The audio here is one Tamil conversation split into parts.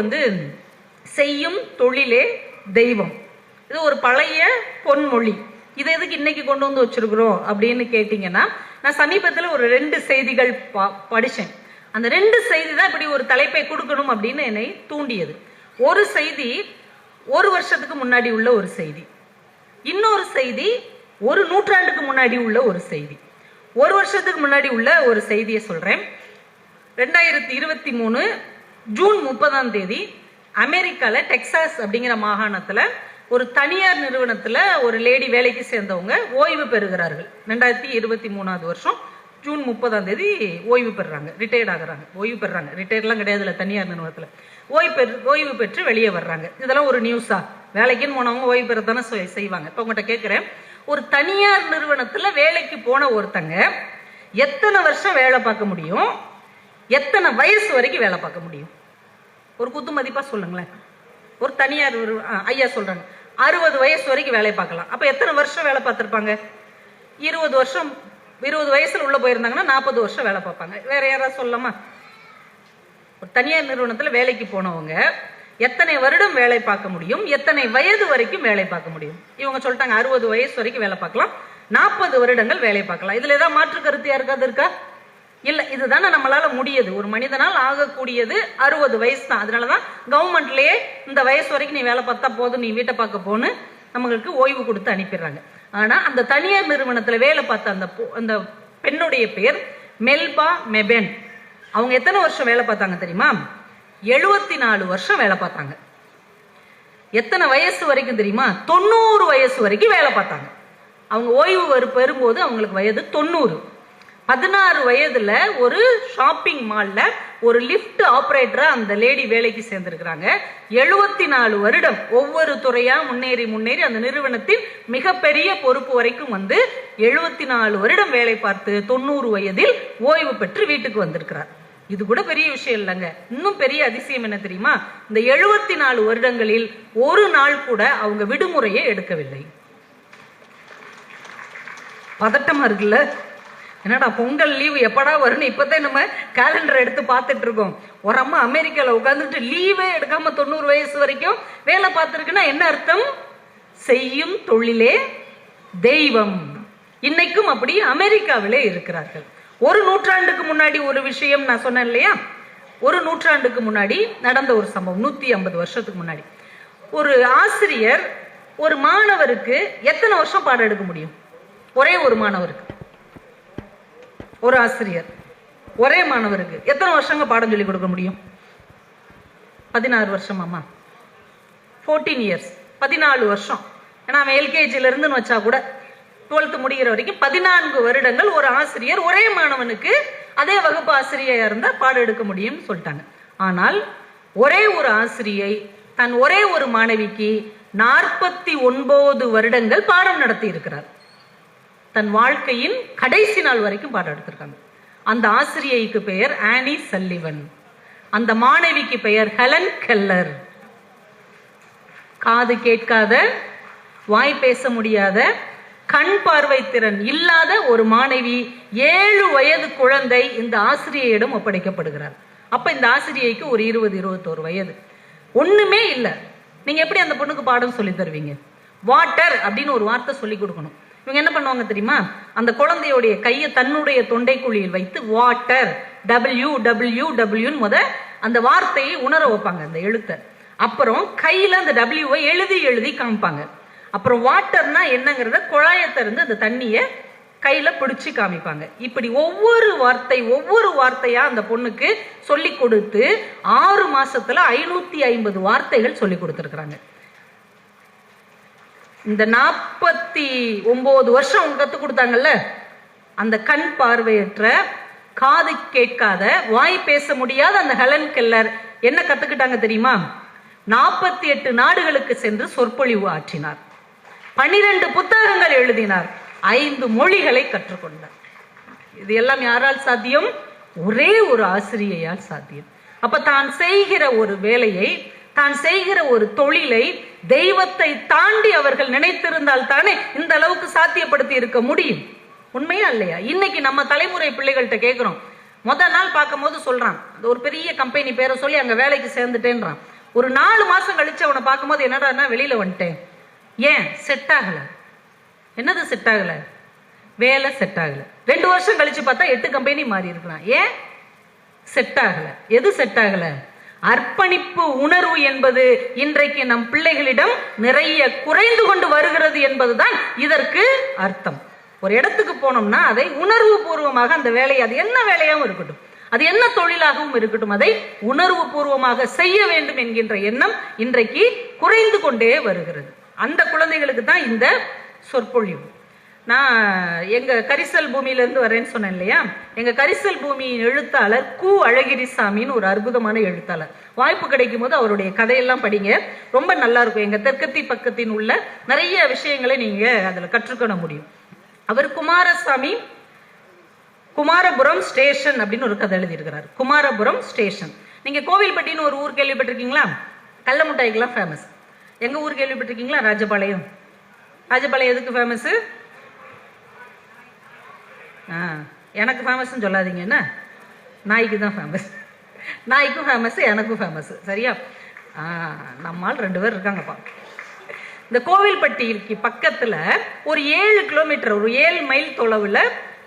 வந்து செய்யும் தொழிலே தெய்வம். இது ஒரு பழைய பொன்மொழி. இதை எதுக்கு இன்னைக்கு கொண்டு வந்து வச்சிருக்கிறோம் அப்படின்னு கேட்டிங்கன்னா நான் சமீபத்தில் ஒரு ரெண்டு செய்திகள் பா படித்தேன் அந்த ரெண்டு செய்தி தான் இப்படி ஒரு தலைப்பை கொடுக்கணும் அப்படின்னு என்னை தூண்டியது. ஒரு செய்தி ஒரு வருஷத்துக்கு முன்னாடி உள்ள ஒரு செய்தி. இன்னொரு செய்தி ஒரு நூற்றாண்டுக்கு முன்னாடி உள்ள ஒரு செய்தி. ஒரு வருஷத்துக்கு முன்னாடி உள்ள ஒரு செய்தியை சொல்றேன். ரெண்டாயிரத்தி இருபத்தி மூணு ஜூன் முப்பதாம் தேதி அமெரிக்காவில் டெக்சாஸ் அப்படிங்கிற மாகாணத்தில் ஒரு தனியார் நிறுவனத்தில் ஒரு லேடி வேலைக்கு சேர்ந்தவங்க ஓய்வு பெறுகிறார்கள். ரெண்டாயிரத்தி இருபத்தி மூணாவது வருஷம் ஜூன் முப்பதாம் தேதி ஓய்வு பெறுறாங்க. ரிட்டையர்ட் ஆகுறாங்க. ஓய்வு பெறுறாங்க. ரிட்டையர்ட்லாம் கிடையாது இல்லை தனியார் நிறுவனத்தில். ஓய்வு பெற் ஓய்வு பெற்று வெளியே வர்றாங்க. இதெல்லாம் ஒரு நியூஸா வேலைக்குன்னு போனவங்க ஓய்வு பெற செய்- செய்வாங்க. இப்போ உங்கள்கிட்ட கேட்குறேன் ஒரு தனியார் நிறுவனத்தில் வேலைக்கு போன ஒருத்தங்க எத்தனை வருஷம் வேலை பார்க்க முடியும்? எத்தனை வயசு வரைக்கும் வேலை பார்க்க முடியும்? ஒரு குத்து மதிப்பாக சொல்லுங்களேன். ஒரு தனியார் ஒரு ஆ, ஐயா சொல்கிறாங்க அறுபது வயசு வரைக்கும் வேலையை பார்க்கலாம். அப்போ எத்தனை வருஷம் வேலை பார்த்துருப்பாங்க? இருபது வருஷம் இருபது வயசில் உள்ளே போயிருந்தாங்கன்னா நாற்பது வருஷம் வேலை பார்ப்பாங்க. வேற யாராவது சொல்லலாமா? ஒரு தனியார் நிறுவனத்தில் வேலைக்கு போனவங்க எத்தனை வருடம் வேலை பார்க்க முடியும்? எத்தனை வயது வரைக்கும் வேலை பார்க்க முடியும்? இவங்க சொல்லிட்டாங்க அறுபது வயசு வரைக்கும் வேலை பார்க்கலாம். நாற்பது வருடங்கள் வேலை பார்க்கலாம். இதில் ஏதாவது மாற்று கருத்து யாருக்காவது இருக்கா? இல்ல இதுதானே நம்மளால முடியுது. ஒரு மனிதனால் ஆகக்கூடியது அறுபது வயசு தான். அதனாலதான் கவர்மெண்ட்லயே இந்த வயசு வரைக்கும் நீ வேலை பார்த்தா போதும் நீ வீட்டை பார்க்க போன்னு நம்மளுக்கு ஓய்வு கொடுத்து அனுப்பிடுறாங்க. ஆனா அந்த தனியார் நிறுவனத்துல வேலை பார்த்த அந்த பொ- அந்த பெண்ணுடைய பேர் மெல்பா மெபென். அவங்க எத்தனை வருஷம் வேலை பார்த்தாங்க தெரியுமா? எழுபத்தி நாலு வருஷம் வேலை பார்த்தாங்க. எத்தனை வயசு வரைக்கும் தெரியுமா? தொண்ணூறு வயசு வரைக்கும் வேலை பார்த்தாங்க. அவங்க ஓய்வு பெறும்போது அவங்களுக்கு வயது தொண்ணூறு. பதினாறு வயதுல ஒரு ஷாப்பிங் மால்ல ஒரு லிஃப்ட் ஆபரேட்டரா அந்த லேடி வேலைக்கு சேர்ந்திருக்கிறாங்க. எழுபத்தி நாலு வருடம் ஒவ்வொரு துறையா முன்னேறி முன்னேறி அந்த நிறுவனத்தின் மிகப்பெரிய பொறுப்பு வரைக்கும் வந்து எழுபத்தி நாலு வருடம் வேலை பார்த்து தொண்ணூறு வயதில் ஓய்வு பெற்று வீட்டுக்கு வந்திருக்கிறார். இது கூட பெரிய விஷயம் இல்லைங்க. இன்னும் பெரிய அதிசயம் என்ன தெரியுமா? இந்த எழுபத்தி நாலு வருடங்களில் ஒரு நாள் கூட அவங்க விடுமுறையை எடுக்கவில்லை. பதட்டமா இருக்குல்ல? என்னடா பொங்கல் லீவு எப்படா வரும்னு இப்பதான் நம்ம கேலண்டர் எடுத்து பார்த்துட்டு இருக்கோம். ஒரு அம்மா அமெரிக்கால உட்காந்துட்டு லீவே எடுக்காம தொண்ணூறு வயசு வரைக்கும் வேலை பார்த்துருக்குன்னா என்ன அர்த்தம்? செய்யும் தொழிலே தெய்வம். இன்னைக்கும் அப்படி அமெரிக்காவிலே இருக்கிறார்கள். ஒரு நூற்றாண்டுக்கு முன்னாடி ஒரு விஷயம் நான் சொன்னேன் இல்லையா? ஒரு நூற்றாண்டுக்கு முன்னாடி நடந்த ஒரு சம்பவம் நூத்தி ஐம்பது வருஷத்துக்கு முன்னாடி. ஒரு ஆசிரியர் ஒரு மாணவருக்கு எத்தனை வருஷம் பாடம் எடுக்க முடியும்? ஒரே ஒரு மாணவருக்கு. ஒரு ஆசிரியர். ஒரே மாணவருக்கு எத்தனை வருஷங்க பாடம் சொல்லி கொடுக்க முடியும்? பதினாறு வருஷமாம்மா. ஃபோர்டீன் இயர்ஸ் பதினாலு வருஷம். ஏன்னா அவன் எல்கேஜில இருந்துன்னு வச்சா கூட டுவெல்த்து முடிகிற வரைக்கும் பதினான்கு வருடங்கள் ஒரு ஆசிரியர் ஒரே மாணவனுக்கு அதே வகுப்பு ஆசிரியராக இருந்தால் பாடம் எடுக்க முடியும்னு சொல்லிட்டாங்க. ஆனால் ஒரே ஒரு ஆசிரியை தன் ஒரே ஒரு மாணவிக்கு நாற்பத்தி ஒன்பது வருடங்கள் பாடம் நடத்தி இருக்கிறார். தன் வாழ்க்கையின் கடைசி நாள் வரைக்கும் பாடம் எடுத்திருக்காங்க அந்த ஆசிரியைக்கு பெயர் ஆனி சல்லிவன். அந்த மாணவிக்கு பெயர் ஹெலன் கெல்லர். காது கேட்காத வாய் பேச முடியாத கண் பார்வை திறன் இல்லாத ஒரு மாணவி ஏழு வயது குழந்தை இந்த ஆசிரியையிடம் ஒப்படைக்கப்படுகிறார். அப்ப இந்த ஆசிரியைக்கு ஒரு இருபது இருபத்தோரு வயது. ஒண்ணுமே இல்லை. நீங்க எப்படி அந்த பொண்ணுக்கு பாடம் சொல்லி தருவீங்க? வாட்டர் அப்படின்னு ஒரு வார்த்தை சொல்லி கொடுக்கணும். இவங்க என்ன பண்ணுவாங்க தெரியுமா? அந்த குழந்தையுடைய கையை தன்னுடைய தொண்டைக்குழியில் வைத்து வாட்டர் டபிள்யூ டபிள்யூ டபிள்யூன்னு முத அந்த வார்த்தையை உணர வைப்பாங்க அந்த எழுத்தை. அப்புறம் கையில அந்த டபிள்யூவை எழுதி எழுதி காமிப்பாங்க. அப்புறம் வாட்டர்னா என்னங்கிறத குழாயை திறந்து அந்த தண்ணியை கையில பிடிச்சி காமிப்பாங்க. இப்படி ஒவ்வொரு வார்த்தை ஒவ்வொரு வார்த்தையா அந்த பொண்ணுக்கு சொல்லி கொடுத்து ஆறு மாசத்துல ஐநூத்தி ஐம்பது வார்த்தைகள் சொல்லி கொடுத்துருக்குறாங்க. இந்த நாற்பத்தி ஒன்பது வருஷம் அவங்க கத்து கொடுத்தாங்கல்ல அந்த கண் பார்வையற்ற காது கேட்காத வாய் பேச முடியாத அந்த ஹெலன் கெல்லர் என்ன கத்துக்கிட்டாங்க தெரியுமா? நாற்பத்தி எட்டு நாடுகளுக்கு சென்று சொற்பொழிவு ஆற்றினார். பன்னிரண்டு புத்தகங்கள் எழுதினார். ஐந்து மொழிகளை கற்றுக்கொண்டார். இது எல்லாம் யாரால் சாத்தியம்? ஒரே ஒரு ஆசிரியையால் சாத்தியம். அப்ப தான் செய்கிற ஒரு வேலையை தான் செய்கிற ஒரு தொழிலை தெய்வத்தை தாண்டி அவர்கள் நினைத்திருந்தால் தானே இந்த அளவுக்கு சாத்தியப்படுத்தி இருக்க முடியும்? உண்மையா இல்லையா? இன்னைக்கு நம்ம தலைமுறை பிள்ளைகள்கிட்ட கேட்கிறோம் முத நாள் பார்க்கும்போது சொல்றான். அது ஒரு பெரிய கம்பெனி பேரை சொல்லி அங்க வேலைக்கு சேர்ந்துட்டேன்றான். ஒரு நாலு மாசம் கழிச்சு அவனை பார்க்கும்போது என்னடான்னா வெளியில வந்துட்டேன். ஏன்? செட் ஆகல. என்னது செட் ஆகல? வேலை செட் ஆகல. ரெண்டு வருஷம் கழிச்சு பார்த்தா எட்டு கம்பெனி மாறி இருக்கலாம் ஏன்? செட் ஆகல. எது செட் ஆகலை? அர்ப்பணிப்பு உணர்வு என்பது இன்றைக்கு நம் பிள்ளைகளிடம் நிறைய குறைந்து கொண்டு வருகிறது என்பதுதான் இதற்கு அர்த்தம். ஒரு இடத்துக்கு போனோம்னா அதை உணர்வு பூர்வமாக அந்த வேலையை அது என்ன வேலையாகவும் இருக்கட்டும். அது என்ன தொழிலாகவும் இருக்கட்டும் அதை உணர்வு பூர்வமாக செய்ய வேண்டும் என்கின்ற எண்ணம் இன்றைக்கு குறைந்து கொண்டே வருகிறது. அந்த குழந்தைகளுக்கு தான் இந்த சொற்பொழிவு. நான் எங்க கரிசல் பூமியிலேருந்து வரேன்னு சொன்னேன் இல்லையா? எங்க கரிசல் பூமியின் எழுத்தாளர் கு. அழகிரிசாமின்னு ஒரு அற்புதமான எழுத்தாளர். வாய்ப்பு கிடைக்கும் போது அவருடைய கதையெல்லாம் படிங்க. ரொம்ப நல்லா இருக்கும். எங்க தெற்கத்தி பக்கத்தின் உள்ள நிறைய விஷயங்களை நீங்க அதுல கற்றுக்கொள்ள முடியும். அவர் குமாரசாமி குமாரபுரம் ஸ்டேஷன் அப்படின்னு ஒரு கதை எழுதியிருக்கிறார். குமாரபுரம் ஸ்டேஷன். நீங்க கோவில்பட்டின்னு ஒரு ஊர் கேள்விப்பட்டிருக்கீங்களா? கள்ளமுட்டாய்க்கெல்லாம் ஃபேமஸ் எங்க ஊர் கேள்விப்பட்டிருக்கீங்களா? ராஜபாளையம். ராஜபாளையம் எதுக்கு ஃபேமஸ் ஆ எனக்கு ஃபேமஸ்ன்னு சொல்லாதீங்க என்ன? நாய்க்கு தான் ஃபேமஸ் நாய்க்கும் ஃபேமஸ் எனக்கும் ஃபேமஸ் சரியா? ஆ நம்மால் ரெண்டு பேர் இருக்காங்கப்பா. இந்த கோவில்பட்டிக்கு பக்கத்துல ஒரு ஏழு கிலோமீட்டர் ஒரு ஏழு மைல் தொலைவில்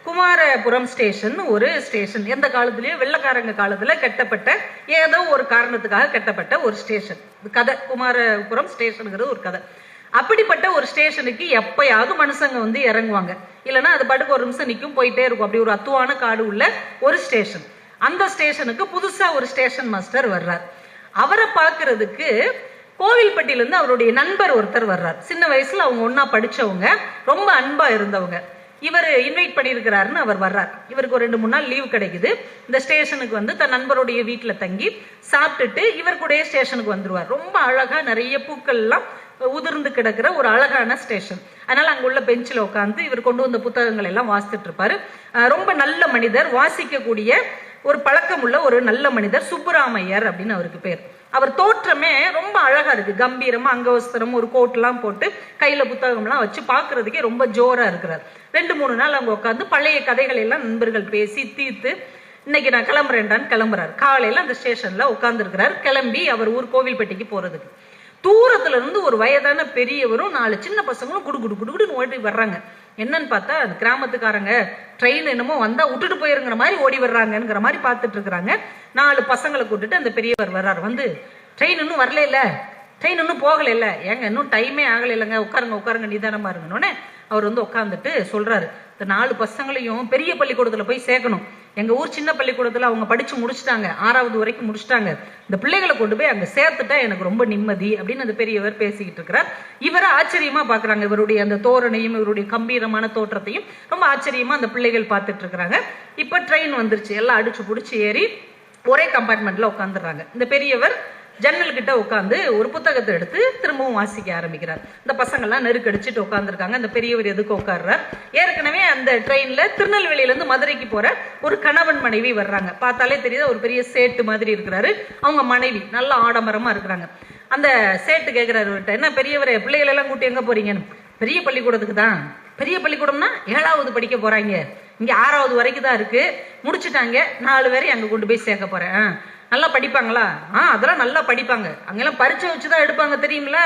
குமாரபுரம் ஸ்டேஷன் ஒரு ஸ்டேஷன் எந்த காலத்துலயும் வெள்ளக்காரங்க காலத்துல கட்டப்பட்ட ஏதோ ஒரு காரணத்துக்காக கட்டப்பட்ட ஒரு ஸ்டேஷன் கதை. குமாரபுரம் ஸ்டேஷனுங்கிறது ஒரு கதை. அப்படிப்பட்ட ஒரு ஸ்டேஷனுக்கு எப்பயாவது மனுஷங்க வந்து இறங்குவாங்க. இல்லைன்னா அது பாட்டுக்கு ஒரு நிமிஷம் நிற்கும் போயிட்டே இருக்கும். அப்படி ஒரு அத்துவான காடு உள்ள ஒரு ஸ்டேஷன். அந்த ஸ்டேஷனுக்கு புதுசா ஒரு ஸ்டேஷன் மாஸ்டர் வர்றார். அவரை பார்க்கறதுக்கு கோவில்பட்டியிலேருந்து அவருடைய நண்பர் ஒருத்தர் வர்றார். சின்ன வயசுல அவங்க ஒன்றா படிச்சவங்க ரொம்ப அன்பா இருந்தவங்க. இவர் இன்வைட் பண்ணியிருக்கிறாருன்னு அவர் வர்றார். இவருக்கு ஒரு ரெண்டு மூணு நாள் லீவ் கிடைக்குது. இந்த ஸ்டேஷனுக்கு வந்து தன் நண்பருடைய வீட்டில் தங்கி சாப்பிட்டுட்டு இவர் கூடயே ஸ்டேஷனுக்கு வந்துருவார். ரொம்ப அழகா நிறைய பூக்கள் எல்லாம் உதிர்ந்து கிடக்கிற ஒரு அழகான ஸ்டேஷன் அதனால அங்க உள்ள பெஞ்சில் உட்காந்து இவர் கொண்டு வந்த புத்தகங்கள் எல்லாம் வாசித்துட்டு இருப்பாரு ரொம்ப நல்ல மனிதர் வாசிக்கக்கூடிய ஒரு பழக்கம் உள்ள ஒரு நல்ல மனிதர் சுப்புராமையர் அப்படின்னு அவருக்கு பேர். அவர் தோற்றமே ரொம்ப அழகா இருக்கு. கம்பீரமா அங்கவஸ்திரம் ஒரு கோட்லாம் போட்டு கையில புத்தகம்லாம் வச்சு பாக்குறதுக்கே ரொம்ப ஜோரா இருக்கிறார். ரெண்டு மூணு நாள் அவங்க உட்காந்து பழைய கதைகளை எல்லாம் நண்பர்கள் பேசி தீர்த்து இன்னைக்கு நான் கிளம்புறேன்டான்னு கிளம்புறாரு. காலையில அந்த ஸ்டேஷன்ல உட்காந்துருக்கிறார் கிளம்பி அவர் ஊர் கோவில்பட்டிக்கு போறதுக்கு. தூரத்துல இருந்து ஒரு வயதான பெரியவரும் நாலு சின்ன பசங்களும் குடு குடு குடுன்னு ஓடி வர்றாங்க. என்னன்னு பார்த்தா அந்த கிராமத்துக்காரங்க ட்ரெயின் என்னமோ வந்தா விட்டுட்டு போயிருங்கிற மாதிரி ஓடி வர்றாங்கங்கிற மாதிரி பார்த்துட்டு இருக்கிறாங்க. நாலு பசங்களை கூட்டுட்டு அந்த பெரியவர் வர்றாரு. வந்து ட்ரெயின் இன்னும் வரல இல்ல ட்ரெயின் இன்னும் போகல இல்ல ஏங்க இன்னும் டைமே ஆகல இல்லைங்க உட்காருங்க உட்காருங்க நிதானமா இருங்கன்னு அவர் வந்து உட்காந்துட்டு சொல்றாரு. இந்த நாலு பசங்களையும் பெரிய பள்ளிக்கூடத்துல போய் சேர்க்கணும். எங்க ஊர் சின்ன பள்ளிக்கூடத்துல அவங்க படிச்சு முடிச்சிட்டாங்க. ஆறாவது வரைக்கும் முடிச்சிட்டாங்க. இந்த பிள்ளைகளை கொண்டு போய் அங்க சேர்த்துட்டா எனக்கு ரொம்ப நிம்மதி அப்படின்னு அந்த பெரியவர் பேசிக்கிட்டு இருக்கிறார். இவரை ஆச்சரியமா பாக்குறாங்க. இவருடைய அந்த தோரணையும் இவருடைய கம்பீரமான தோற்றத்தையும் ரொம்ப ஆச்சரியமா அந்த பிள்ளைகள் பார்த்துட்டு இருக்கிறாங்க. இப்ப ட்ரெயின் வந்துருச்சு. எல்லாம் அடிச்சு புடிச்சு ஏறி ஒரே கம்பார்ட்மெண்ட்ல உட்காந்துடுறாங்க இந்த பெரியவர் ஜன்னல் கிட்ட உட்காந்து ஒரு புத்தகத்தை எடுத்து திரும்பவும் வாசிக்க ஆரம்பிக்கிறார். இந்த பசங்கள்லாம் நெருக்கடிச்சிட்டு உட்காந்துருக்காங்க அந்த பெரியவர் எதுக்கு உட்காடுறார் ஏற்கனவே அந்த ட்ரெயின்ல திருநெல்வேலியிலேருந்து மதுரைக்கு போற ஒரு கணவன் மனைவி வர்றாங்க. பார்த்தாலே தெரியுது ஒரு பெரிய சேட்டு மாதிரி இருக்கிறாரு. அவங்க மனைவி நல்ல ஆடம்பரமா இருக்கிறாங்க. அந்த சேட்டு கேட்கிறாரு என்ன பெரியவரை பிள்ளைகளெல்லாம் கூட்டி எங்கே போறீங்கன்னு? பெரிய பள்ளிக்கூடத்துக்கு தான். பெரிய பள்ளிக்கூடம்னா ஏழாவது படிக்க போறாங்க. இங்கே ஆறாவது வரைக்கும் தான் இருக்கு. முடிச்சுட்டாங்க. நாலு பேரை அங்கே கொண்டு போய் சேர்க்க போறேன். நல்லா படிப்பாங்களா? ஆ அதெல்லாம் நல்லா படிப்பாங்க. அங்கெல்லாம் பரீட்சை வச்சு தான் எடுப்பாங்க தெரியுமில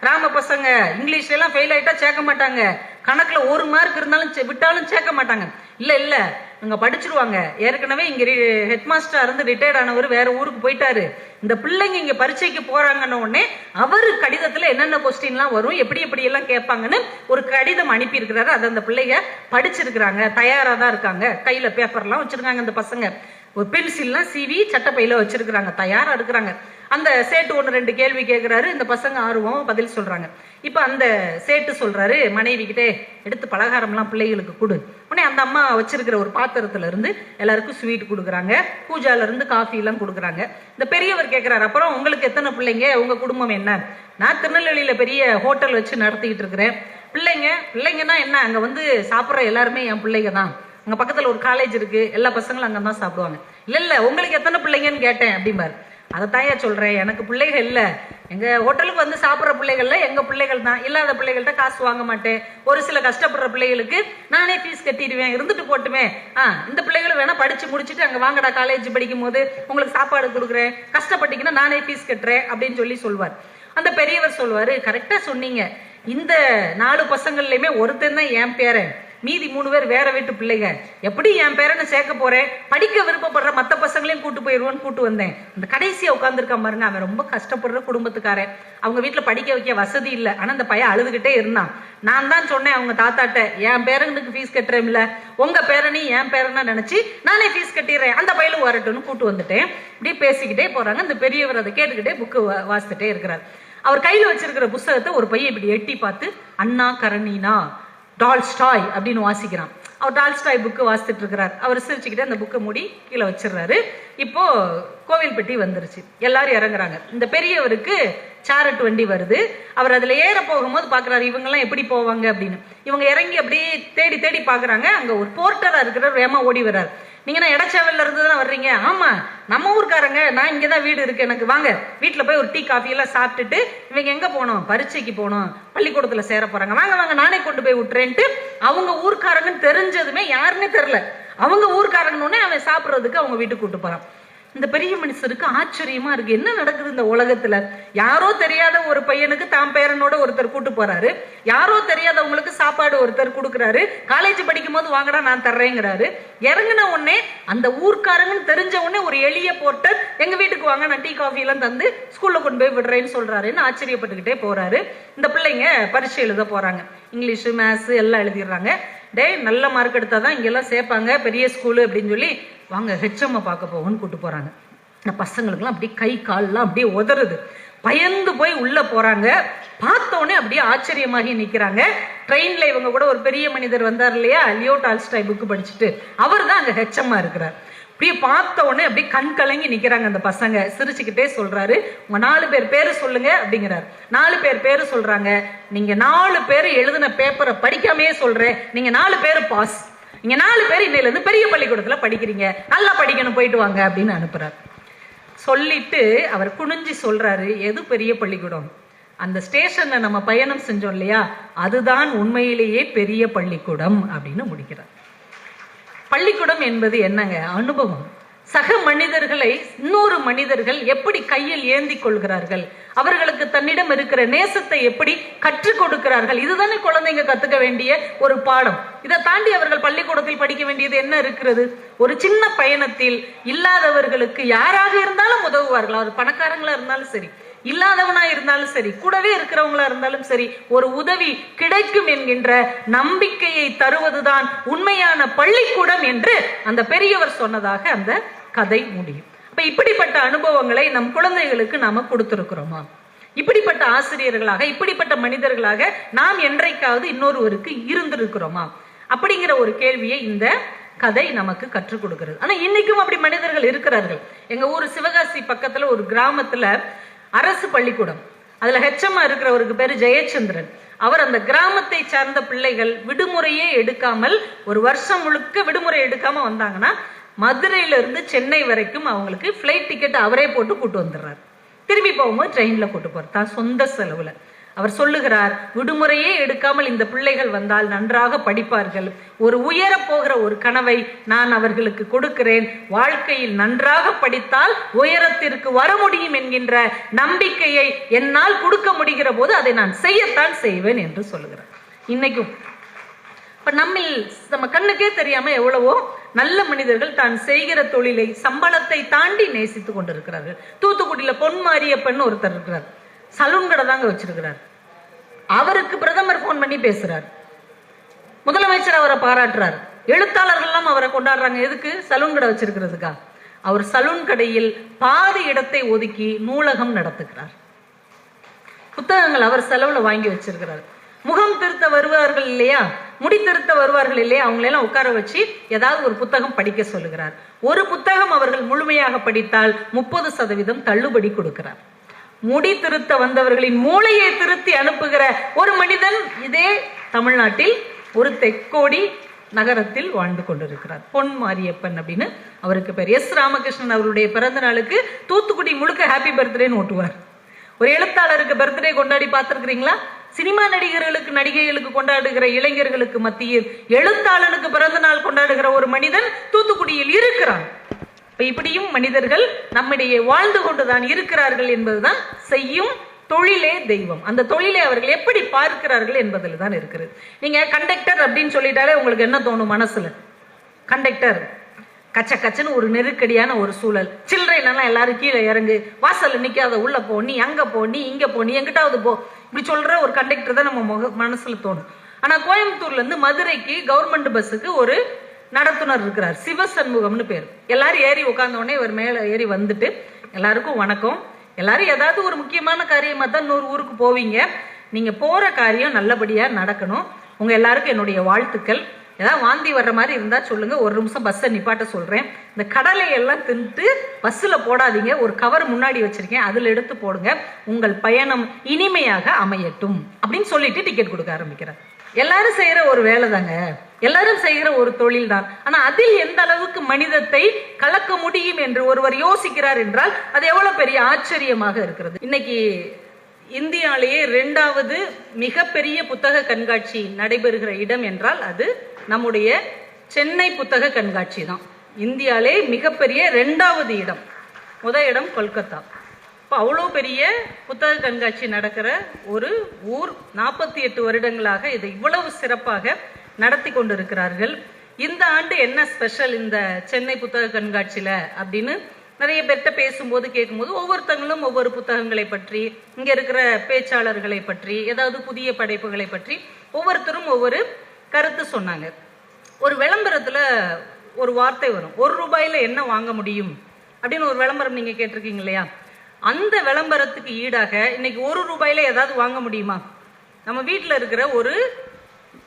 கிராம பசங்க இங்கிலீஷ்ல எல்லாம் ஃபெயில் ஆயிட்டா சேர்க்க மாட்டாங்க. கணக்குல ஒரு மார்க் இருந்தாலும் சே- விட்டாலும் சேர்க்க மாட்டாங்க. இல்ல இல்ல. இங்க படிச்சிருவாங்க. ஏற்கனவே இங்க ஹெட் மாஸ்டர் இருந்து ரிட்டையர்ட் ஆனவர் வேற ஊருக்கு போயிட்டாரு. இந்த பிள்ளைங்க இங்க பரீட்சைக்கு போறாங்கன்ன உடனே அவரு கடிதத்துல என்னென்ன கொஸ்டின்லாம் வரும் எப்படி எப்படி எல்லாம் கேட்பாங்கன்னு ஒரு கடிதம் அனுப்பி இருக்கிறாரு அதை அந்த பிள்ளைங்க படிச்சிருக்கிறாங்க. தயாரா தான் இருக்காங்க. கையில பேப்பர்லாம் வச்சிருக்காங்க இந்த பசங்க. ஒரு பென்சில்லாம் சீவி சட்டப்பையில வச்சிருக்கிறாங்க தயாரா இருக்கிறாங்க. அந்த சேட்டு ஒன்று ரெண்டு கேள்வி கேட்குறாரு இந்த பசங்க ஆர்வம் பதில் சொல்றாங்க. இப்போ அந்த சேட்டு சொல்றாரு மனைவி கிட்டே எடுத்து பலகாரம்லாம் பிள்ளைகளுக்கு கொடு. உடனே அந்த அம்மா வச்சிருக்கிற ஒரு பாத்திரத்துல இருந்து எல்லாருக்கும் ஸ்வீட் கொடுக்குறாங்க. பூஜால இருந்து காஃபி எல்லாம் கொடுக்குறாங்க. இந்த பெரியவர் கேட்குறாரு அப்புறம் உங்களுக்கு எத்தனை பிள்ளைங்க? உங்க குடும்பம் என்ன? நான் திருநெல்வேலியில பெரிய ஹோட்டல் வச்சு நடத்திக்கிட்டு இருக்கிறேன். பிள்ளைங்க பிள்ளைங்கன்னா என்ன? அங்கே வந்து சாப்பிட்ற எல்லாருமே என் பிள்ளைங்க தான். அங்க பக்கத்துல ஒரு காலேஜ் இருக்கு. எல்லா பசங்களும் அங்கே தான் சாப்பிடுவாங்க. இல்ல இல்ல உங்களுக்கு எத்தனை பிள்ளைங்கன்னு கேட்டேன் அப்படிம்பாரு அதைத்தாயா சொல்றேன். எனக்கு பிள்ளைகள் இல்ல. எங்க ஹோட்டலுக்கு வந்து சாப்பிட்ற பிள்ளைகள்ல எங்க பிள்ளைகள் தான். இல்லாத பிள்ளைகள்ட்ட காசு வாங்க மாட்டேன். ஒரு சில கஷ்டப்படுற பிள்ளைகளுக்கு நானே ஃபீஸ் கட்டிடுவேன். இருந்துட்டு போட்டுமே. ஆ இந்த பிள்ளைகளும் வேணா படிச்சு முடிச்சுட்டு அங்க வாங்கடா காலேஜ் படிக்கும் போது உங்களுக்கு சாப்பாடு கொடுக்குறேன். கஷ்டப்பட்டீங்கன்னா நானே ஃபீஸ் கட்டுறேன் அப்படின்னு சொல்லி சொல்வார். அந்த பெரியவர் சொல்வாரு கரெக்டா சொன்னீங்க. இந்த நாலு பசங்கள்லயுமே ஒருத்தன் தான் என் பேரன். மீதி மூணு பேர் வேற வீட்டு பிள்ளைங்க. எப்படி என் பேரனை சேர்க்க போறேன்? படிக்க விருப்பப்படுற மத்த பசங்களையும் கூட்டு போயிடுவோன்னு கூட்டு வந்தேன். அந்த கடைசியா உட்காந்துருக்கான் பாருங்க அவன் ரொம்ப கஷ்டப்படுற குடும்பத்துக்காரன். அவங்க வீட்டுல படிக்க வைக்க வசதி இல்லை. ஆனா அந்த பையன் அழுதுகிட்டே இருந்தான். நான் தான் சொன்னேன் அவங்க தாத்தாட்ட என் பேரனுக்கு ஃபீஸ் கட்டுறேன் உங்க பேரனையும் என் பேரனா நினைச்சு நானே ஃபீஸ் கட்டிடுறேன். அந்த பையலும் வரட்டும்னு கூட்டு வந்துட்டேன். இப்படியே பேசிக்கிட்டே போறாங்க. அந்த பெரியவர் அதை கேட்டுக்கிட்டே புக்கு வாசித்துட்டே இருக்கிறார். அவர் கையில வச்சிருக்கிற புஸ்தகத்தை ஒரு பையன் இப்படி எட்டி பார்த்து அண்ணா கரணினா டால்ஸ்டாய் அப்படின்னு வாசிக்கிறான். அவர் டால்ஸ்டாய் புக்கு வாசித்துட்டு இருக்கிறார் அவர் சிரிச்சுக்கிட்டு அந்த புக்கை மூடி கீழே வச்சிடுறாரு. இப்போ கோவில்பட்டி வந்துருச்சு. எல்லாரும் இறங்குறாங்க. இந்த பெரியவருக்கு சேரட் வண்டி வருது. அவர் அதில் ஏற போகும்போது பார்க்குறாரு இவங்கெல்லாம் எப்படி போவாங்க? அப்படின்னு. இவங்க இறங்கி அப்படியே தேடி தேடி பார்க்குறாங்க அங்கே ஒரு போர்ட்டராக இருக்கிற வேமா ஓடி வர்றார். நீங்க நான் இடச்சேவல்ல இருந்து தான் வர்றீங்க? ஆமா நம்ம ஊர்க்காரங்க நான் இங்கதான் வீடு இருக்கு எனக்கு வாங்க. வீட்டுல போய் ஒரு டீ காஃபி எல்லாம் சாப்பிட்டுட்டு இவங்க எங்க போகணும் பரீட்சைக்கு போகணும் பள்ளிக்கூடத்துல சேர போறாங்க. வாங்க வாங்க நானே கொண்டு போய் விட்டுறேன்ட்டு அவங்க ஊர்க்காரங்கன்னு தெரிஞ்சதுமே யாருன்னு தெரில அவங்க ஊர்க்காரங்கன்னு அவன் சாப்பிடுறதுக்கு அவங்க வீட்டுக்கு கூட்டு போறான். இந்த பெரிய மனுஷருக்கு ஆச்சரியமா இருக்கு. என்ன நடக்குது இந்த உலகத்துல? யாரோ தெரியாத ஒரு பையனுக்கு தாம் பேரனோட ஒருத்தர் கூட்டு போறாரு. யாரோ தெரியாதவங்களுக்கு சாப்பாடு ஒருத்தர் கொடுக்குறாரு. காலேஜ் படிக்கும் போது வாங்கடா நான் தர்றேங்கிறாரு. இறங்கின உடனே அந்த ஊர்க்காரங்கன்னு தெரிஞ்ச உடனே ஒரு எளிய போர்ட்டர் எங்க வீட்டுக்கு வாங்க நான் டீ காஃபி எல்லாம் தந்து ஸ்கூல்ல கொண்டு போய் விடுறேன்னு சொல்றாருன்னு ஆச்சரியப்பட்டுக்கிட்டே போறாரு. இந்த பிள்ளைங்க பரீட்சை எழுத போறாங்க. இங்கிலீஷு மேத்ஸ் எல்லாம் எழுதிடுறாங்க. டேய் நல்ல மார்க் எடுத்தாதான் இங்கெல்லாம் சேர்ப்பாங்க பெரிய ஸ்கூலு அப்படின்னு சொல்லி வாங்க ஹெச்எம்மை பார்க்க போவோம்னு கூட்டு போறாங்க. இந்த பசங்களுக்குலாம் அப்படியே கை கால்லாம் அப்படியே உதறுது. பயந்து போய் உள்ள போறாங்க. பார்த்தோன்னே அப்படியே ஆச்சரியமாகி நிற்கிறாங்க ட்ரெயின்ல இவங்க கூட ஒரு பெரிய மனிதர் வந்தார் இல்லையா? லியோ டால்ஸ்டாய் புக்கு படிச்சுட்டு. அவர் தான் அங்க ஹெச்எம்மா இருக்கிறார். அப்படியே பார்த்த உடனே அப்படியே கண் கலங்கி நிக்கிறாங்க அந்த பசங்க. சிரிச்சுக்கிட்டே சொல்றாரு. உங்க நாலு பேர் பேரு சொல்லுங்க அப்படிங்கிறாரு. நாலு பேர் பேரு சொல்றாங்க. நீங்க நாலு பேர் எழுதின பேப்பரை படிக்காமையே சொல்றேன். நீங்க நாலு பேர் பாஸ் நீங்க நாலு பேர் இன்னையில இருந்து பெரிய பள்ளிக்கூடத்துல படிக்கிறீங்க. நல்லா படிக்கணும் போயிட்டு வாங்க அப்படின்னு அனுப்புறாரு. சொல்லிட்டு அவர் குனிஞ்சு சொல்றாரு எது பெரிய பள்ளிக்கூடம்? அந்த ஸ்டேஷன்ல நம்ம பயணம் செஞ்சோம் இல்லையா? அதுதான் உண்மையிலேயே பெரிய பள்ளிக்கூடம் அப்படின்னு முடிக்கிறார். பள்ளிக்கூடம் என்பது என்னங்க? அனுபவம். சக மனிதர்களை இன்னொரு மனிதர்கள் எப்படி கையில் ஏந்தி கொள்கிறார்கள்? அவர்களுக்கு தன்னிடம் இருக்கிற நேசத்தை எப்படி கற்றுக் கொடுக்கிறார்கள்? இதுதானே குழந்தைங்க கத்துக்க வேண்டிய ஒரு பாடம். இதை தாண்டி அவர்கள் பள்ளிக்கூடத்தில் படிக்க வேண்டியது என்ன இருக்கிறது? ஒரு சின்ன பயணத்தில் இல்லாதவர்களுக்கு யாராக இருந்தாலும் உதவுவார்கள். அவர் பணக்காரங்களா இருந்தாலும் சரி. இல்லாதவனா இருந்தாலும் சரி கூடவே இருக்கிறவங்களா இருந்தாலும் சரி ஒரு உதவி கிடைக்கும் என்கின்ற நம்பிக்கையை தருவதுதான் உண்மையான பள்ளிக்கூடம் என்று அந்த பெரியவர் சொன்னதாக அந்த கதை முடியும். அப்ப இப்படிப்பட்ட அனுபவங்களை நம் குழந்தைகளுக்கு நாம கொடுத்திருக்கிறோமா? இப்படிப்பட்ட ஆசிரியர்களாக இப்படிப்பட்ட மனிதர்களாக நாம் என்றைக்காவது இன்னொருவருக்கு இருந்திருக்கிறோமா? அப்படிங்கிற ஒரு கேள்வியை இந்த கதை நமக்கு கற்றுக் கொடுக்கிறது. ஆனா இன்னைக்கும் அப்படி மனிதர்கள் இருக்கிறார்கள். எங்க ஊர் சிவகாசி பக்கத்துல ஒரு கிராமத்துல அரசு பள்ளிக்கூடம். அதுல ஹெச்எம்மா இருக்கிறவருக்கு பேரு ஜெயச்சந்திரன். அவர் அந்த கிராமத்தை சார்ந்த பிள்ளைகள் விடுமுறையே எடுக்காமல் ஒரு வருஷம் முழுக்க விடுமுறை எடுக்காம வந்தாங்கன்னா மதுரையில இருந்து சென்னை வரைக்கும் அவங்களுக்கு ஃப்ளைட் டிக்கெட் அவரே போட்டு கூட்டு வந்துடுறாரு. திரும்பி போகும்போது ட்ரெயின்ல கூட்டு போறார் தான் சொந்த செலவுல. அவர் சொல்லுகிறார் விடுமுறையே எடுக்காமல் இந்த பிள்ளைகள் வந்தால் நன்றாக படிப்பார்கள். ஒரு உயர போகிற ஒரு கனவை நான் அவர்களுக்கு கொடுக்கிறேன். வாழ்க்கையில் நன்றாக படித்தால் உயரத்திற்கு வர முடியும் என்கின்ற நம்பிக்கையை என்னால் கொடுக்க முடிகிற போது அதை நான் செய்யத்தான் செய்வேன் என்று சொல்லுகிறார். இன்னைக்கும் இப்ப நம்மில் நம்ம கண்ணுக்கே தெரியாம எவ்வளவோ நல்ல மனிதர்கள் தான் செய்கிற தொழிலை சம்பளத்தை தாண்டி நேசித்து கொண்டிருக்கிறார்கள். தூத்துக்குடியில பொன் மாரியப்பன் ஒருத்தர் இருக்கிறார். சலூன் கடை தாங்க வச்சிருக்கிறார். அவருக்கு பிரதமர் போன் பண்ணி பேசுறார். முதலமைச்சர் அவரை பாராட்டுறார். எழுத்தாளர்கள்லாம் அவரை கொண்டாடுறாங்க. எதுக்கு? சலூன் கடை வச்சிருக்கிறதுக்கா? அவர் சலூன் கடையில் பாதி இடத்தை ஒதுக்கி நூலகம் நடத்துகிறார். புத்தகங்கள் அவர் செலவுல வாங்கி வச்சிருக்கிறார். முகம் திருத்த வருவார்கள் இல்லையா? முடி திருத்த வருவார்கள் இல்லையா? அவங்களெல்லாம் உட்கார வச்சு ஏதாவது ஒரு புத்தகம் படிக்க சொல்லுகிறார். ஒரு புத்தகம் அவர்கள் முழுமையாக படித்தால் முப்பது சதவீதம் தள்ளுபடி கொடுக்கிறார். முடி திருத்த வந்தவர்களின் மூளையை திருத்தி அனுப்புகிற ஒரு மனிதன் இதே தமிழ்நாட்டில் ஒரு தெக்கோடி நகரத்தில் வாழ்ந்து கொண்டிருக்கிறார். பொன் மாரியப்பன் அப்படின்னு அவருக்கு பேர். எஸ் ராமகிருஷ்ணன் அவருடைய பிறந்த நாளுக்கு தூத்துக்குடி முழுக்க ஹாப்பி பர்த்டேன்னு ஓட்டுவார். ஒரு எழுத்தாளருக்கு பர்த்டே கொண்டாடி பார்த்திருக்கிறீங்களா? சினிமா நடிகர்களுக்கு நடிகைகளுக்கு கொண்டாடுகிற இளைஞர்களுக்கு மத்தியில் எழுத்தாளனுக்கு பிறந்த நாள் கொண்டாடுகிற ஒரு மனிதன் தூத்துக்குடியில் இருக்கிறான். இப்படியும் மனிதர்கள் நம்மிடையே வாழ்ந்து கொண்டுதான் இருக்கிறார்கள் என்பதுதான் செய்யும் தொழிலே தெய்வம். அந்த தொழிலை அவர்கள் எப்படி பார்க்கிறார்கள் என்பதில் தான் இருக்கிறது. நீங்க கண்டக்டர் அப்படின்னு சொல்லிட்டாலே உங்களுக்கு என்ன தோணும் மனசுல? கண்டக்டர் கச்ச கச்சன்னு ஒரு நெருக்கடியான ஒரு சூழல். சில்லறையிலலாம் எல்லாரும் கீழே இறங்கு. வாசல்ல நிக்காத உள்ள போ நீ அங்க போ நீ இங்க போ நீ எங்கிட்டாவது போ. இப்படி சொல்ற ஒரு கண்டக்டர் தான் நம்ம முக மனசுல தோணும். ஆனா கோயம்புத்தூர்ல இருந்து மதுரைக்கு கவர்மெண்ட் பஸ்ஸுக்கு ஒரு நடத்துனர் இருக்கிறார். சிவசண்முகம்னு பேர். எல்லாரும் ஏறி உட்கார்ந்த உடனே இவர் மேல ஏறி வந்துட்டு எல்லாருக்கும் வணக்கம். எல்லாரும் ஏதாவது ஒரு முக்கியமான காரியமா தான் நூறு ஊருக்கு போவீங்க. நீங்க போற காரியம் நல்லபடியா நடக்கணும். உங்க எல்லாருக்கும் என்னுடைய வாழ்த்துக்கள். ஏதாவது வாந்தி வர்ற மாதிரி இருந்தா சொல்லுங்க. ஒரு நிமிஷம் பஸ்ஸை நிப்பாட்ட சொல்றேன். இந்த கடலை எல்லாம் தின்ட்டு பஸ்ஸில் போடாதீங்க. ஒரு கவர் முன்னாடி வச்சிருக்கேன். அதில் எடுத்து போடுங்க. உங்கள் பயணம் இனிமையாக அமையட்டும். அப்படின்னு சொல்லிட்டு டிக்கெட் கொடுக்க ஆரம்பிக்கிறார். எல்லாரும் செய்யற ஒரு வேலை தாங்க எல்லாரும் செய்கிற ஒரு தொழில் தான் ஆனா அதில் எந்த அளவுக்கு மனிதத்தை கலக்க முடியும் என்று ஒருவர் யோசிக்கிறார் என்றால் அது எவ்வளவு பெரிய ஆச்சரியமாக இருக்கிறது. இன்னைக்கு இந்தியாலேயே இரண்டாவது மிகப்பெரிய புத்தக கண்காட்சி நடைபெறுகிற இடம் என்றால் அது நம்முடைய சென்னை புத்தக கண்காட்சி தான். இந்தியாவிலே மிகப்பெரிய ரெண்டாவது இடம். முத இடம் கொல்கத்தா. இப்போ அவ்வளோ பெரிய புத்தக கண்காட்சி நடக்கிற ஒரு ஊர் நாற்பத்தி எட்டு வருடங்களாக இதை இவ்வளவு சிறப்பாக நடத்தி கொண்டிருக்கிறார்கள். இந்த ஆண்டு என்ன ஸ்பெஷல் இந்த சென்னை புத்தக கண்காட்சியில் அப்படின்னு நிறைய பேர்கிட்ட பேசும்போது கேட்கும்போது ஒவ்வொருத்தங்களும் ஒவ்வொரு புத்தகங்களை பற்றி இங்கே இருக்கிற பேச்சாளர்களை பற்றி ஏதாவது புதிய படைப்புகளை பற்றி ஒவ்வொருத்தரும் ஒவ்வொரு கருத்து சொன்னாங்க. ஒரு விளம்பரத்தில் ஒரு வார்த்தை வரும். ஒரு ரூபாயில என்ன வாங்க முடியும்? அப்படின்னு ஒரு விளம்பரம் நீங்கள் கேட்டிருக்கீங்க இல்லையா? அந்த விளம்பரத்துக்கு ஈடாக இன்னைக்கு ஒரு ரூபாயில் ஏதாவது வாங்க முடியுமா? நம்ம வீட்டில் இருக்கிற ஒரு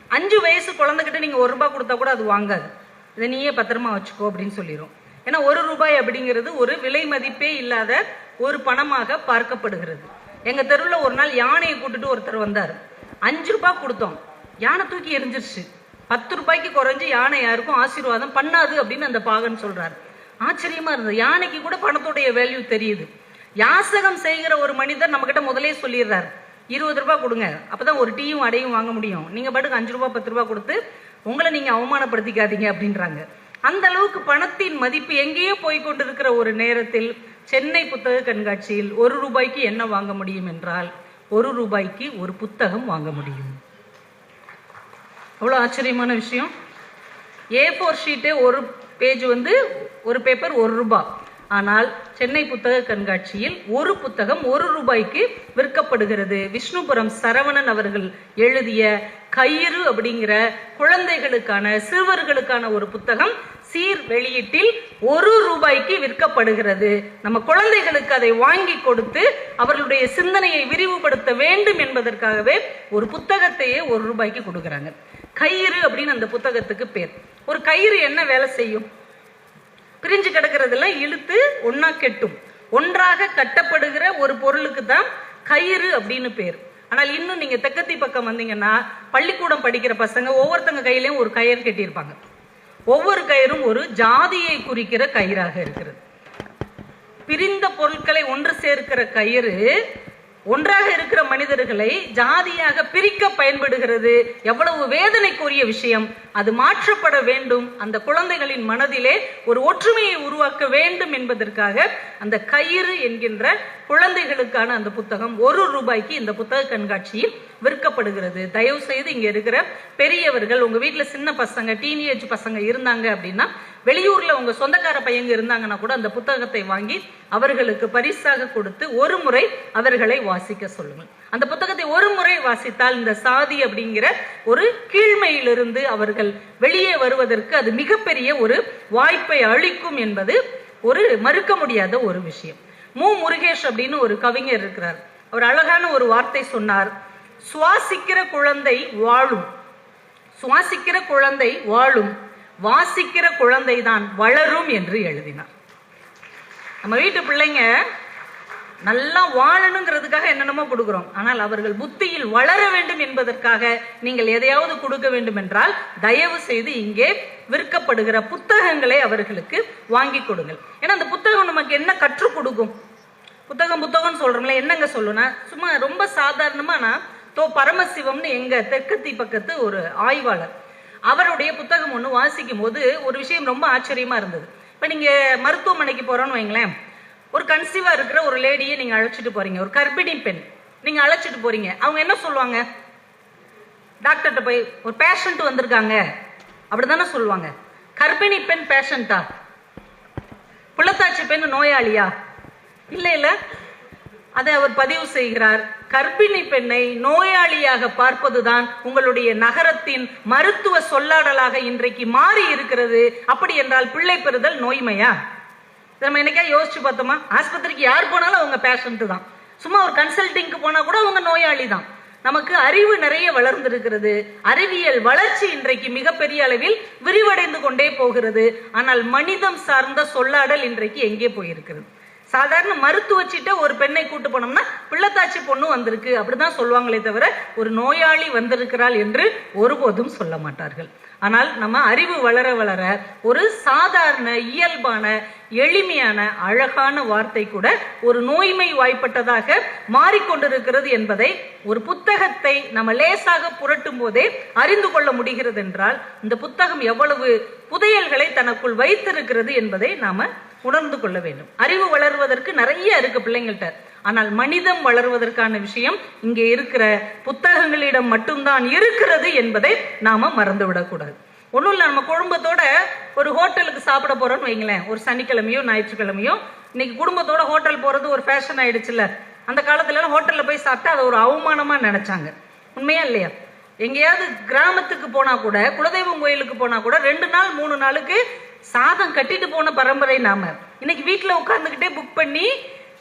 அஞ்சு வயசு குழந்தைகிட்ட நீங்கள் ஒரு ரூபாய் கொடுத்தா கூட அது வாங்காது. இதை நீயே பத்திரமா வச்சுக்கோ அப்படின்னு சொல்லிடும் ஏன்னா ஒரு ரூபாய் அப்படிங்கிறது ஒரு விலை மதிப்பே இல்லாத ஒரு பணமாக பார்க்கப்படுகிறது. எங்கள் தெருவில் ஒரு நாள் யானையை கூட்டுட்டு ஒருத்தர் வந்தார். அஞ்சு ரூபாய் கொடுத்தோம். யானை தூக்கி எரிஞ்சிருச்சு. பத்து ரூபாய்க்கு குறைஞ்சு யானை யாருக்கும் ஆசீர்வாதம் பண்ணாது அப்படின்னு அந்த பாகன் சொல்றாரு. ஆச்சரியமா இருந்தது. யானைக்கு கூட பணத்துடைய வேல்யூ தெரியுது. யாசகம் செய்கிற ஒரு மனிதர் நம்மகிட்ட முதலே சொல்லிடுறாரு. இருபது ரூபாய் கொடுங்க. அப்பதான் ஒரு டீயும் அடையும் வாங்க முடியும். நீங்க பாட்டுக்கு அஞ்சு ரூபாய் பத்து ரூபாய் கொடுத்து உங்களை நீங்க அவமானப்படுத்திக்காதீங்க அப்படின்றாங்க. அந்த அளவுக்கு பணத்தின் மதிப்பு எங்கேயோ போய் கொண்டிருக்கிற ஒரு நேரத்தில் சென்னை புத்தக கண்காட்சியில் ஒரு ரூபாய்க்கு என்ன வாங்க முடியும் என்றால் ஒரு ரூபாய்க்கு ஒரு புத்தகம் வாங்க முடியும். அவ்வளோ ஆச்சரியமான விஷயம். ஏ ஃபோர் ஷீட்டு ஒரு பேஜ் வந்து ஒரு பேப்பர் ஒரு ரூபாய். ஆனால் சென்னை புத்தக கண்காட்சியில் ஒரு புத்தகம் ஒரு ரூபாய்க்கு விற்கப்படுகிறது. விஷ்ணுபுரம் சரவணன் அவர்கள் எழுதிய கயிறு அப்படிங்கிற குழந்தைகளுக்கான சிறுவர்களுக்கான ஒரு புத்தகம் சீர் வெளியீட்டில் ஒரு ரூபாய்க்கு விற்கப்படுகிறது. நம்ம குழந்தைகளுக்கு அதை வாங்கி கொடுத்து அவர்களுடைய சிந்தனையை விரிவுபடுத்த வேண்டும் என்பதற்காகவே ஒரு புத்தகத்தையே ஒரு ரூபாய்க்கு கொடுக்குறாங்க. கயிறு அப்படின்னு அந்த புத்தகத்துக்கு பேர். ஒரு கயிறு என்ன வேலை செய்யும்? பிரிஞ்சு கிடக்கிறதெல்லாம் இழுத்து ஒன்னா கெட்டும். ஒன்றாக கட்டப்படுகிற ஒரு பொருளுக்கு தான் கயிறு அப்படின்னு பேர். ஆனால் இன்னும் நீங்க தெக்கத்தி பக்கம் வந்தீங்கன்னா பள்ளிக்கூடம் படிக்கிற பசங்க ஒவ்வொருத்தங்க கையிலயும் ஒரு கயிறு கட்டியிருப்பாங்க. ஒவ்வொரு கயிறும் ஒரு ஜாதியை குறிக்கிற கயிறாக இருக்கிறது. பிரிந்த பொருட்களை ஒன்று சேர்க்கிற கயிறு ஒன்றாக இருக்கிற மனிதர்களை ஜாதியாக பிரிக்க பயன்படுகிறது. எவ்வளவு வேதனைக்குரிய விஷயம். அது மாற்றப்பட வேண்டும். அந்த குழந்தைகளின் மனதிலே ஒரு ஒற்றுமையை உருவாக்க வேண்டும் என்பதற்காக அந்த கயிறு என்கின்ற குழந்தைகளுக்கான அந்த புத்தகம் ஒரு ரூபாய்க்கு இந்த புத்தக கண்காட்சியில் விற்கப்படுகிறது. தயவு செய்து இங்க இருக்கிற பெரியவர்கள் உங்க வீட்டில் சின்ன பசங்க டீனேஜ் பசங்க இருந்தாங்க அப்படின்னா வெளியூர்ல உங்க சொந்தக்கார பையங்க இருந்தாங்கன்னா கூட அந்த புத்தகத்தை வாங்கி அவர்களுக்கு பரிசாக கொடுத்து ஒரு முறை அவர்களை வாசிக்க சொல்லுங்கள் அந்த புத்தகத்தை ஒரு முறை வாசித்தால் இந்த சாதி அப்படிங்கிற ஒரு கீழ்மையிலிருந்து அவர்கள் வெளியே வருவதற்கு அது மிகப்பெரிய ஒரு வாய்ப்பை அளிக்கும் என்பது ஒரு மறுக்க முடியாத ஒரு விஷயம். மு. முருகேஷ் அப்படின்னு ஒரு கவிஞர் இருக்கிறார். அவர் அழகான ஒரு வார்த்தை சொன்னார். சுவாசிக்கிற குழந்தை வாழும். சுவாசிக்கிற குழந்தை வாழும். வாசிக்கிற குழந்தை தான் வளரும் என்று எழுதினார். நம்ம வீட்டு பிள்ளைங்க நல்லா வாழணுங்கிறதுக்காக என்னென்னமோ கொடுக்குறோம். ஆனால் அவர்கள் புத்தியில் வளர வேண்டும் என்பதற்காக நீங்கள் எதையாவது கொடுக்க வேண்டும் என்றால் தயவு செய்து இங்கே விற்கப்படுகிற புத்தகங்களை அவர்களுக்கு வாங்கி கொடுங்கள். ஏன்னா அந்த புத்தகம் நமக்கு என்ன கற்றுக் கொடுக்கும்? புத்தகம் புத்தகம்னு சொல்றோம்ல என்னங்க சொல்லுனா சும்மா ரொம்ப சாதாரணமா நான் தோ பரமசிவம்னு எங்க தெற்கத்தி பக்கத்து ஒரு ஆய்வாளர் அவருடைய புத்தகம் ஒன்று வாசிக்கும் போது ஒரு விஷயம் ரொம்ப ஆச்சரியமா இருந்தது. இப்போ நீங்கள் மருத்துவமனைக்கு போகிறோன்னு வைங்களேன். ஒரு கன்சீவாக இருக்கிற ஒரு லேடியை நீங்கள் அழைச்சிட்டு போறீங்க. ஒரு கர்ப்பிணி பெண் நீங்கள் அழைச்சிட்டு போறீங்க. அவங்க என்ன சொல்லுவாங்க? டாக்டர்கிட்ட போய் ஒரு பேஷண்ட் வந்திருக்காங்க. அப்படி தானே சொல்லுவாங்க. கர்ப்பிணி பெண் பேஷண்ட்டா புள்ளத்தாச்சி பெண் நோயாளியா? இல்லை இல்லை. அதை அவர் பதிவு செய்கிறார். கர்ப்பிணி பெண்ணை நோயாளியாக பார்ப்பதுதான் உங்களுடைய நகரத்தின் மருத்துவ சொல்லாடலாக இன்றைக்கு மாறி இருக்கிறது. அப்படி என்றால் பிள்ளை பெறுதல் நோய்மையா? நம்ம என்னைக்கா யோசிச்சு பார்த்தோமா? ஆஸ்பத்திரிக்கு யார் போனாலும் அவங்க பேஷண்ட்டு தான். சும்மா ஒரு கன்சல்டிங்க்கு போனா கூட அவங்க நோயாளி தான். நமக்கு அறிவு நிறைய வளர்ந்திருக்கிறது. அறிவியல் வளர்ச்சி இன்றைக்கு மிகப்பெரிய அளவில் விரிவடைந்து கொண்டே போகிறது. ஆனால் மனிதம் சார்ந்த சொல்லாடல் இன்றைக்கு எங்கே போயிருக்கிறது? சாதாரண மருத்துவச்சிட்ட ஒரு பெண்ணை கூட்டு போனோம்னா பிள்ளைத்தாச்சி பொண்ணு வந்திருக்கு. அப்படிதான் சொல்லுவாங்களே தவிர ஒரு நோயாளி வந்திருக்கிறாள் என்று ஒருபோதும் சொல்ல மாட்டார்கள். ஆனால் நம்ம அறிவு வளர வளர ஒரு சாதாரண இயல்பான எளிமையான அழகான வார்த்தை கூட ஒரு நோய்மை வாய்ப்பட்டதாக மாறிக்கொண்டிருக்கிறது என்பதை ஒரு புத்தகத்தை நம்ம லேசாக புரட்டும் போதே அறிந்து கொள்ள முடிகிறது என்றால் இந்த புத்தகம் எவ்வளவு புதையல்களை தனக்குள் வைத்திருக்கிறது என்பதை நாம உணர்ந்து கொள்ள வேண்டும். அறிவு வளர்வதற்கு நிறைய இருக்கு பிள்ளைங்கள்ட்ட. ஆனால் மனிதம் வளர்வதற்கான விஷயம் இங்கே இருக்கிற புத்தகங்களிடம் மட்டும்தான் இருக்கிறது என்பதை நாம மறந்துவிடக்கூடாது. ஒன்றும் இல்லை நம்ம குடும்பத்தோட ஒரு ஹோட்டலுக்கு சாப்பிட போறோம்னு வைங்களேன். ஒரு சனிக்கிழமையோ ஞாயிற்றுக்கிழமையோ இன்னைக்கு குடும்பத்தோட ஹோட்டல் போறது ஒரு ஃபேஷன் ஆயிடுச்சுல்ல. அந்த காலத்துல ஹோட்டலில் ஹோட்டல்ல போய் சாப்பிட்டா அதை ஒரு அவமானமா நினைச்சாங்க. உண்மையா இல்லையா? எங்கேயாவது கிராமத்துக்கு போனா கூட குலதெய்வம் கோயிலுக்கு போனா கூட ரெண்டு நாள் மூணு நாளுக்கு சாதம் கட்டிட்டு போன பரம்பரை நாம. இன்னைக்கு வீட்டில் உட்காந்துக்கிட்டே புக் பண்ணி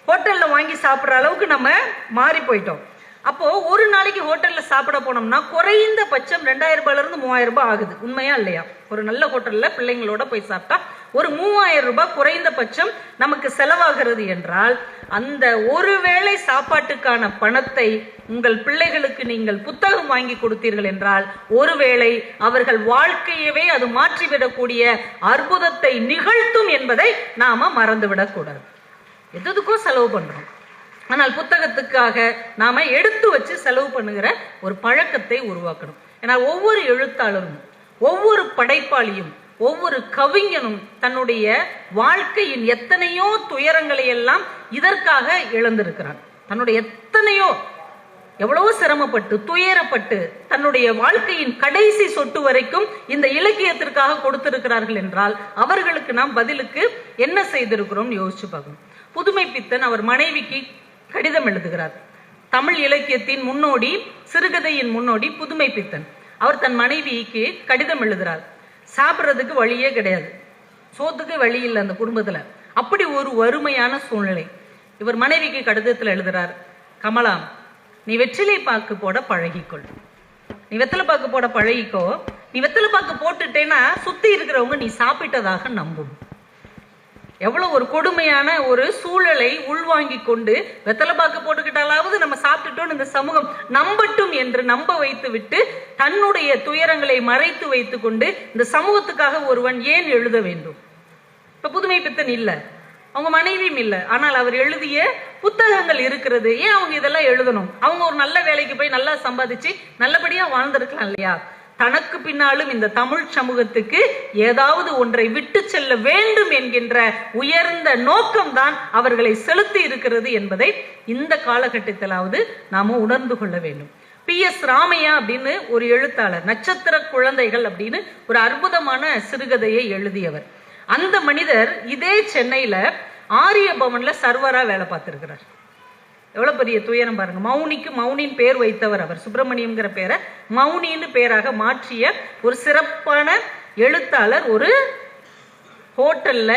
ஹோட்டல்ல வாங்கி சாப்பிட்ற அளவுக்கு நம்ம மாறி போயிட்டோம். அப்போ ஒரு நாளைக்கு ஹோட்டல்ல சாப்பிட போனோம்னா குறைந்த பட்சம் ரெண்டாயிரம் ரூபாயில இருந்து மூவாயிரம் ரூபாய் ஆகுது. உண்மையா இல்லையா? ஒரு நல்ல ஹோட்டல்ல பிள்ளைங்களோட போய் சாப்பிட்டா ஒரு மூவாயிரம் ரூபாய் குறைந்தபட்சம் நமக்கு செலவாகிறது என்றால் அந்த ஒருவேளை சாப்பாட்டுக்கான பணத்தை உங்கள் பிள்ளைகளுக்கு நீங்கள் புத்தகம் வாங்கி கொடுத்தீர்கள் என்றால் ஒருவேளை அவர்கள் வாழ்க்கையவே அது மாற்றிவிடக்கூடிய அற்புதத்தை நிகழ்த்தும் என்பதை நாம மறந்துவிடக்கூடாது. எதுக்கும் செலவு பண்றோம். ஆனால் புத்தகத்துக்காக நாம எடுத்து வச்சு செலவு பண்ணுகிற ஒரு பழக்கத்தை உருவாக்கணும். ஏன்னா ஒவ்வொரு எழுத்தாளரும் ஒவ்வொரு படைப்பாளியும் ஒவ்வொரு கவிஞனும் தன்னுடைய வாழ்க்கையின் எத்தனையோ துயரங்களை எல்லாம் இதற்காக இழந்திருக்கிறான். தன்னுடைய எத்தனையோ எவ்வளவோ சிரமப்பட்டு துயரப்பட்டு தன்னுடைய வாழ்க்கையின் கடைசி சொட்டு வரைக்கும் இந்த இலக்கியத்திற்காக கொடுத்திருக்கிறார்கள் என்றால் அவர்களுக்கு நாம் பதிலுக்கு என்ன செய்திருக்கிறோம் யோசிச்சு பார்க்கணும். புதுமை பித்தன் அவர் மனைவிக்கு கடிதம் எழுதுகிறார். தமிழ் இலக்கியத்தின் முன்னோடி சிறுகதையின் முன்னோடி புதுமை பித்தன் அவர் தன் மனைவிக்கு கடிதம் எழுதுறார் சாப்பிட்றதுக்கு வழியே கிடையாது. சோத்துக்கு வழி இல்லை அந்த குடும்பத்தில். அப்படி ஒரு வறுமையான சூழ்நிலை. இவர் மனைவிக்கு கடிதத்தில் எழுதுகிறார் கமலா நீ வெற்றிலை பாக்கு போட பழகிக்கொள். நீ வெத்தலை பாக்கு போட பழகிக்கோ நீ வெத்தலை பாக்கு போட்டுட்டேன்னா சுற்றி இருக்கிறவங்க நீ சாப்பிட்டதாக நம்பும். எவ்வளவு ஒரு கொடுமையான ஒரு சூழலை உள்வாங்கிக் கொண்டு வெத்தலை பாக்கு போட்டுக்கிட்டாலாவது நம்ம சாப்பிட்டுட்டோம் இந்த சமூகம் நம்பட்டும் என்று நம்ப வைத்து விட்டு தன்னுடைய துயரங்களை மறைத்து வைத்துக் கொண்டு இந்த சமூகத்துக்காக ஒருவன் ஏன் எழுத வேண்டும்? இப்ப புதுமை பித்தன் இல்ல. அவங்க மனைவியும் இல்ல. ஆனால் அவர் எழுதிய புத்தகங்கள் இருக்கிறது. ஏன் அவங்க இதெல்லாம் எழுதணும்? அவங்க ஒரு நல்ல வேலைக்கு போய் நல்லா சம்பாதிச்சு நல்லபடியா வாழ்ந்திருக்கலாம் இல்லையா? தனக்கு பின்னாலும் இந்த தமிழ் சமூகத்துக்கு ஏதாவது ஒன்றை விட்டு செல்ல வேண்டும் என்கின்ற உயர்ந்த நோக்கம்தான் அவர்களை செலுத்தி இருக்கிறது என்பதை இந்த காலகட்டத்திலாவது நாம உணர்ந்து கொள்ள வேண்டும். பி எஸ் ராமையா அப்படின்னு ஒரு எழுத்தாளர் நட்சத்திர குழந்தைகள் அப்படின்னு ஒரு அற்புதமான சிறுகதையை எழுதியவர். அந்த மனிதர் இதே சென்னையில ஆரிய பவன்ல சர்வரா வேலை பார்த்திருக்கிறார். எவ்வளவு பெரிய துயரம் பாருங்க. மௌனிக்கு மௌனின் பேர் வைத்தவர் அவர். சுப்பிரமணியம்ங்கிற பேரை மௌனின்னு பேராக மாற்றிய ஒரு சிறப்பான எழுத்தாளர் ஒரு ஹோட்டல்ல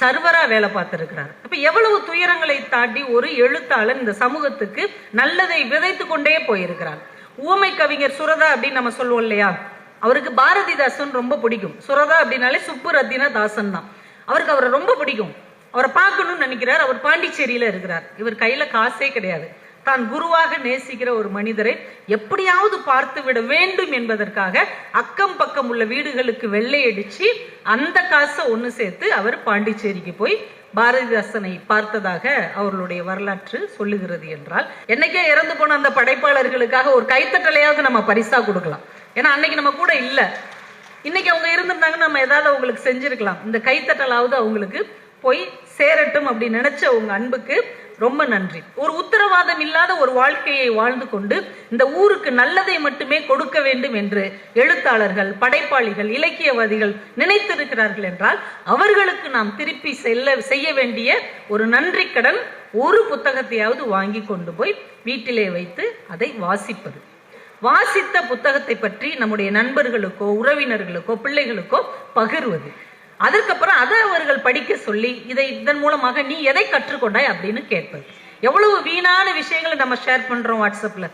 சர்வரா வேலை பார்த்துருக்கிறார். அப்போ எவ்வளவு துயரங்களை தாண்டி ஒரு எழுத்தாளர் இந்த சமூகத்துக்கு நல்லதை விதைத்து கொண்டே போயிருக்கிறார். ஊமை கவிஞர் சுரதா அப்படின்னு நம்ம சொல்லுவோம் இல்லையா? அவருக்கு பாரதிதாசன் ரொம்ப பிடிக்கும். சுரதா அப்படின்னாலே சுப்பு ரத்தின தாசன் தான். அவருக்கு அவரை ரொம்ப பிடிக்கும். அவரை பார்க்கணும்னு நினைக்கிறார். அவர் பாண்டிச்சேரியில இருக்கிறார். இவர் கையில காசே கிடையாது. தான் குருவாக நேசிக்கிற ஒரு மனிதரை எப்படியாவது பார்த்து விட வேண்டும் என்பதற்காக அக்கம் பக்கம் உள்ள வீடுகளுக்கு வெள்ளை அடிச்சு அந்த காசை ஒன்று சேர்த்து அவர் பாண்டிச்சேரிக்கு போய் பாரதிதாசனை பார்த்ததாக அவர்களுடைய வரலாற்று சொல்லுகிறது என்றால் என்னைக்கே இறந்து போன அந்த படைப்பாளர்களுக்காக ஒரு கைத்தட்டலையாவது நம்ம பரிசா கொடுக்கலாம். ஏன்னா அன்னைக்கு நம்ம கூட இல்ல. இன்னைக்கு அவங்க இருந்திருந்தாங்கன்னா நம்ம ஏதாவது அவங்களுக்கு செஞ்சிருக்கலாம். இந்த கைத்தட்டலாவது அவங்களுக்கு போய் சேரட்டும் அப்படி நினைச்ச உங்க அன்புக்கு ரொம்ப நன்றி. ஒரு உத்தரவாதம் இல்லாத ஒரு வாழ்க்கையை வாழ்ந்து கொண்டு இந்த ஊருக்கு நல்லதை மட்டுமே கொடுக்க வேண்டும் என்று எழுத்தாளர்கள் படைப்பாளிகள் இலக்கியவாதிகள் நினைத்திருக்கிறார்கள் என்றால் அவர்களுக்கு நாம் திருப்பி செல்ல செய்ய வேண்டிய ஒரு நன்றி கடன் ஒரு புத்தகத்தையாவது வாங்கி கொண்டு போய் வீட்டிலே வைத்து அதை வாசிப்பது. வாசித்த புத்தகத்தை பற்றி நம்முடைய நண்பர்களுக்கோ உறவினர்களுக்கோ பிள்ளைகளுக்கோ பகிர்வது. அதற்கப்புறம் அதை அவர்கள் படிக்க சொல்லி இதை இதன் மூலமாக நீ எதை கற்றுக்கொண்டாய் அப்படின்னு கேட்பது. எவ்வளவு வீணான விஷயங்களை நம்ம ஷேர் பண்றோம் வாட்ஸ்அப்ல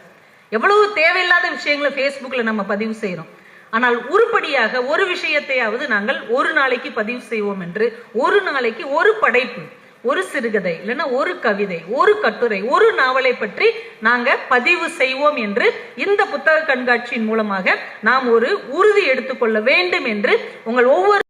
எவ்வளவு தேவையில்லாத விஷயங்களை ஃபேஸ்புக்ல நம்ம பதிவு செய்கிறோம் ஆனால் உருப்படியாக ஒரு விஷயத்தையாவது நாங்கள் ஒரு நாளைக்கு பதிவு செய்வோம் என்று ஒரு நாளைக்கு ஒரு படைப்பு ஒரு சிறுகதை இல்லைன்னா ஒரு கவிதை ஒரு கட்டுரை ஒரு நாவலை பற்றி நாங்க பதிவு செய்வோம் என்று இந்த புத்தக கண்காட்சியின் மூலமாக நாம் ஒரு உறுதி எடுத்துக்கொள்ள வேண்டும் என்று உங்கள் ஒவ்வொரு